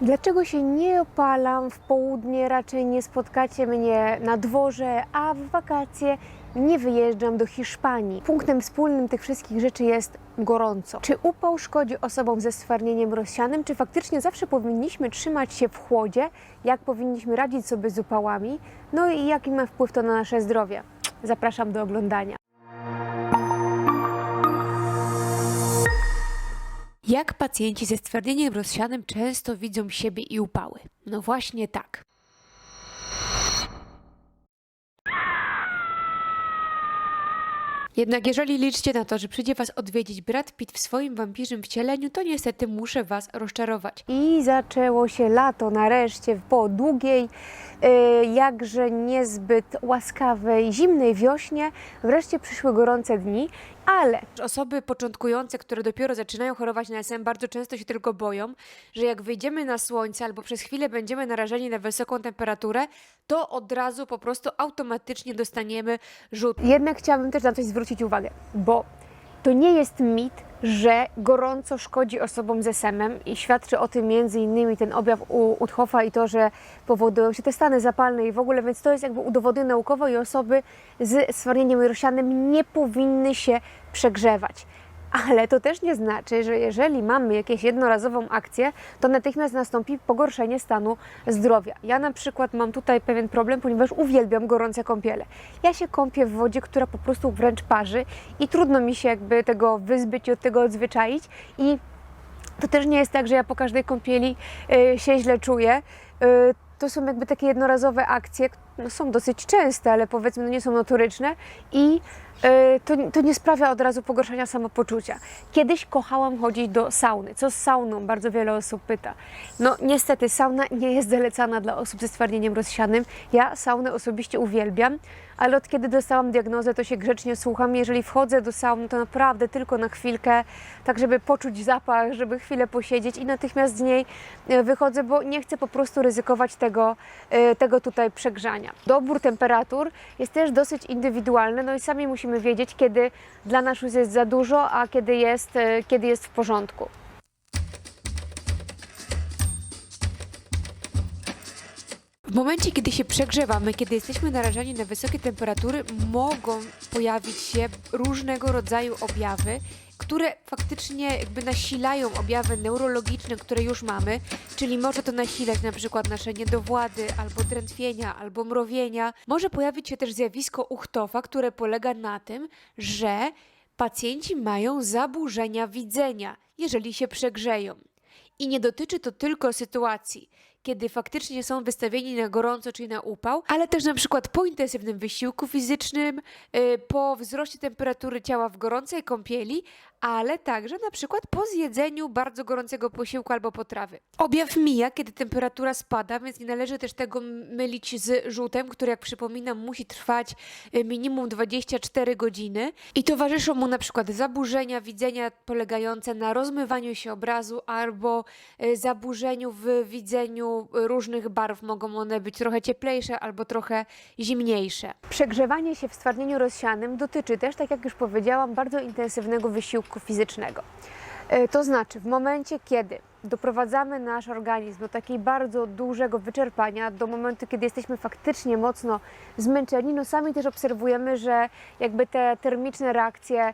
Dlaczego się nie opalam w południe? Raczej nie spotkacie mnie na dworze, a w wakacje nie wyjeżdżam do Hiszpanii. Punktem wspólnym tych wszystkich rzeczy jest gorąco. Czy upał szkodzi osobom ze stwardnieniem rozsianym? Czy faktycznie zawsze powinniśmy trzymać się w chłodzie? Jak powinniśmy radzić sobie z upałami? No i jaki ma wpływ to na nasze zdrowie? Zapraszam do oglądania. Jak pacjenci ze stwardnieniem rozsianym często widzą siebie i upały? No właśnie tak. Jednak jeżeli liczycie na to, że przyjdzie Was odwiedzić Brad Pitt w swoim wampirzym wcieleniu, to niestety muszę Was rozczarować. I zaczęło się lato nareszcie po długiej, e, jakże niezbyt łaskawej, zimnej wiośnie. Wreszcie przyszły gorące dni, ale osoby początkujące, które dopiero zaczynają chorować na SM, bardzo często się tylko boją, że jak wyjdziemy na słońce albo przez chwilę będziemy narażeni na wysoką temperaturę, to od razu po prostu automatycznie dostaniemy rzut. Jednak chciałabym też na coś zwrócić uwagę, bo to nie jest mit, że gorąco szkodzi osobom z SM-em i świadczy o tym między innymi ten objaw u Uthofa i to, że powodują się te stany zapalne i w ogóle, więc to jest jakby udowodnione naukowo i osoby z stwardnieniem rozsianym nie powinny się przegrzewać. Ale to też nie znaczy, że jeżeli mamy jakąś jednorazową akcję, to natychmiast nastąpi pogorszenie stanu zdrowia. Ja na przykład mam tutaj pewien problem, ponieważ uwielbiam gorące kąpiele. Ja się kąpię w wodzie, która po prostu wręcz parzy i trudno mi się jakby tego wyzbyć i od tego odzwyczaić i to też nie jest tak, że ja po każdej kąpieli y, się źle czuję. Y, to są jakby takie jednorazowe akcje, no są dosyć częste, ale powiedzmy no nie są notoryczne i y, to, to nie sprawia od razu pogorszenia samopoczucia. Kiedyś kochałam chodzić do sauny. Co z sauną? Bardzo wiele osób pyta. No niestety sauna nie jest zalecana dla osób ze stwardnieniem rozsianym. Ja saunę osobiście uwielbiam, ale od kiedy dostałam diagnozę, to się grzecznie słucham. Jeżeli wchodzę do sauny, to naprawdę tylko na chwilkę, tak żeby poczuć zapach, żeby chwilę posiedzieć i natychmiast z niej e, wychodzę, bo nie chcę po prostu ryzykować tego, e, tego tutaj przegrzania. Dobór temperatur jest też dosyć indywidualny, no i sami musimy wiedzieć, kiedy dla nas już jest za dużo, a kiedy jest, e, kiedy jest w porządku. W momencie, kiedy się przegrzewamy, kiedy jesteśmy narażeni na wysokie temperatury, mogą pojawić się różnego rodzaju objawy, które faktycznie jakby nasilają objawy neurologiczne, które już mamy, czyli może to nasilać na przykład nasze niedowłady, albo drętwienia, albo mrowienia. Może pojawić się też zjawisko uchtofa, które polega na tym, że pacjenci mają zaburzenia widzenia, jeżeli się przegrzeją. I nie dotyczy to tylko sytuacji, kiedy faktycznie są wystawieni na gorąco czy na upał, ale też na przykład po intensywnym wysiłku fizycznym, y, po wzroście temperatury ciała w gorącej kąpieli, ale także na przykład po zjedzeniu bardzo gorącego posiłku albo potrawy. Objaw mija, kiedy temperatura spada, więc nie należy też tego mylić z rzutem, który jak przypominam musi trwać y, minimum 24 godziny i towarzyszą mu na przykład zaburzenia widzenia polegające na rozmywaniu się obrazu albo y, zaburzeniu w widzeniu różnych barw. Mogą one być trochę cieplejsze albo trochę zimniejsze. Przegrzewanie się w stwardnieniu rozsianym dotyczy też, tak jak już powiedziałam, bardzo intensywnego wysiłku fizycznego. E, To znaczy, w momencie, kiedy doprowadzamy nasz organizm do takiej bardzo dużego wyczerpania, do momentu, kiedy jesteśmy faktycznie mocno zmęczeni, no sami też obserwujemy, że jakby te termiczne reakcje e,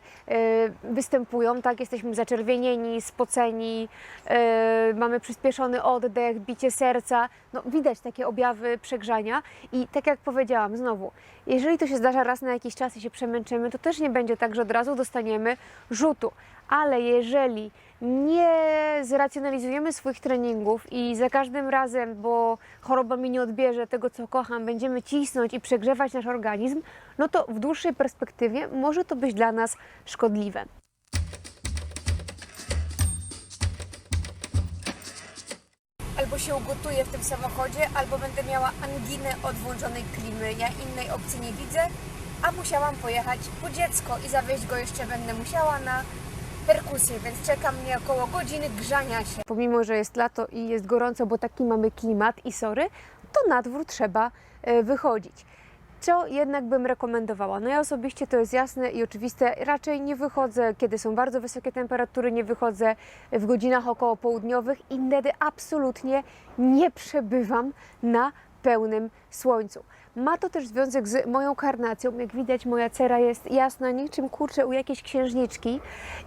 występują, tak? Jesteśmy zaczerwienieni, spoceni, e, mamy przyspieszony oddech, bicie serca, no widać takie objawy przegrzania i tak jak powiedziałam, znowu, jeżeli to się zdarza raz na jakiś czas i się przemęczymy, to też nie będzie tak, że od razu dostaniemy rzutu, ale jeżeli nie zracjonalizujemy swoich treningów i za każdym razem, bo choroba mi nie odbierze tego, co kocham, będziemy cisnąć i przegrzewać nasz organizm, no to w dłuższej perspektywie może to być dla nas szkodliwe. Albo się ugotuję w tym samochodzie, albo będę miała anginę od włączonej klimy. Ja innej opcji nie widzę, a musiałam pojechać po dziecko i zawieźć go jeszcze będę musiała na perkusję, więc czeka mnie około godziny grzania się. Pomimo, że jest lato i jest gorąco, bo taki mamy klimat i sory, to na dwór trzeba e, wychodzić. Co jednak bym rekomendowała? No ja osobiście to jest jasne i oczywiste, raczej nie wychodzę, kiedy są bardzo wysokie temperatury, nie wychodzę w godzinach około południowych i wtedy absolutnie nie przebywam na pełnym słońcu. Ma to też związek z moją karnacją. Jak widać, moja cera jest jasna, niczym kurczę u jakiejś księżniczki.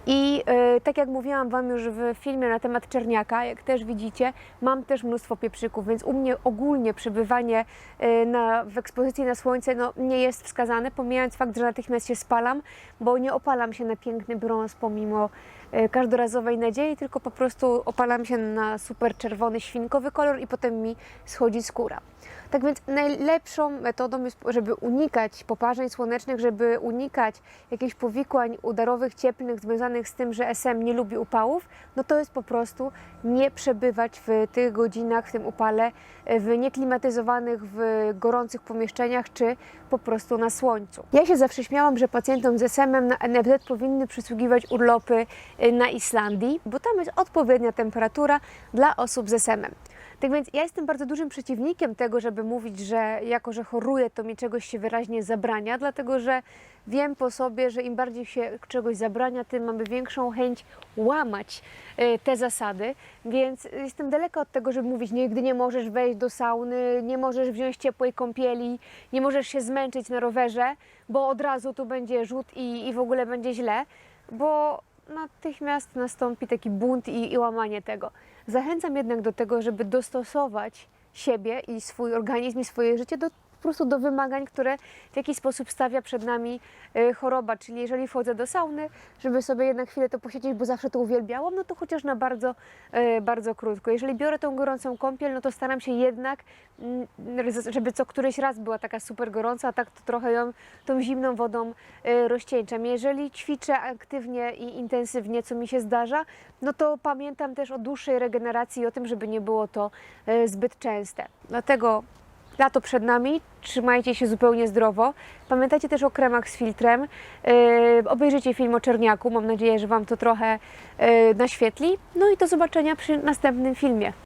I e, tak jak mówiłam Wam już w filmie na temat czerniaka, jak też widzicie, mam też mnóstwo pieprzyków, więc u mnie ogólnie przebywanie e, na, w ekspozycji na słońce no, nie jest wskazane, pomijając fakt, że natychmiast się spalam, bo nie opalam się na piękny brąz pomimo e, każdorazowej nadziei, tylko po prostu opalam się na super czerwony, świnkowy kolor i potem mi schodzi skóra. Tak więc najlepszą metodą jest, żeby unikać poparzeń słonecznych, żeby unikać jakichś powikłań udarowych, cieplnych związanych z tym, że SM nie lubi upałów, no to jest po prostu nie przebywać w tych godzinach, w tym upale, w nieklimatyzowanych, w gorących pomieszczeniach, czy po prostu na słońcu. Ja się zawsze śmiałam, że pacjentom z SM-em na NFZ powinny przysługiwać urlopy y, na Islandii, bo tam jest odpowiednia temperatura dla osób z SM-em. Tak więc ja jestem bardzo dużym przeciwnikiem tego, żeby mówić, że jako, że choruję, to mi czegoś się wyraźnie zabrania, dlatego że wiem po sobie, że im bardziej się czegoś zabrania, tym mamy większą chęć łamać e, te zasady, więc jestem daleka od tego, żeby mówić, nigdy nie możesz wejść do sauny, nie możesz wziąć ciepłej kąpieli, nie możesz się zmęczyć na rowerze, bo od razu tu będzie rzut i, i w ogóle będzie źle, bo natychmiast nastąpi taki bunt i, i łamanie tego. Zachęcam jednak do tego, żeby dostosować siebie i swój organizm i swoje życie do po prostu do wymagań, które w jakiś sposób stawia przed nami y, choroba. Czyli jeżeli wchodzę do sauny, żeby sobie jednak chwilę to posiedzieć, bo zawsze to uwielbiałam, no to chociaż na bardzo, y, bardzo krótko. Jeżeli biorę tą gorącą kąpiel, no to staram się jednak, mm, żeby co któryś raz była taka super gorąca, a tak to trochę ją tą zimną wodą y, rozcieńczam. Jeżeli ćwiczę aktywnie i intensywnie, co mi się zdarza, no to pamiętam też o dłuższej regeneracji i o tym, żeby nie było to zbyt częste. Dlatego Lato przed nami, trzymajcie się zupełnie zdrowo. Pamiętajcie też o kremach z filtrem. Yy, obejrzyjcie film o czerniaku, mam nadzieję, że Wam to trochę yy, naświetli. No i do zobaczenia przy następnym filmie.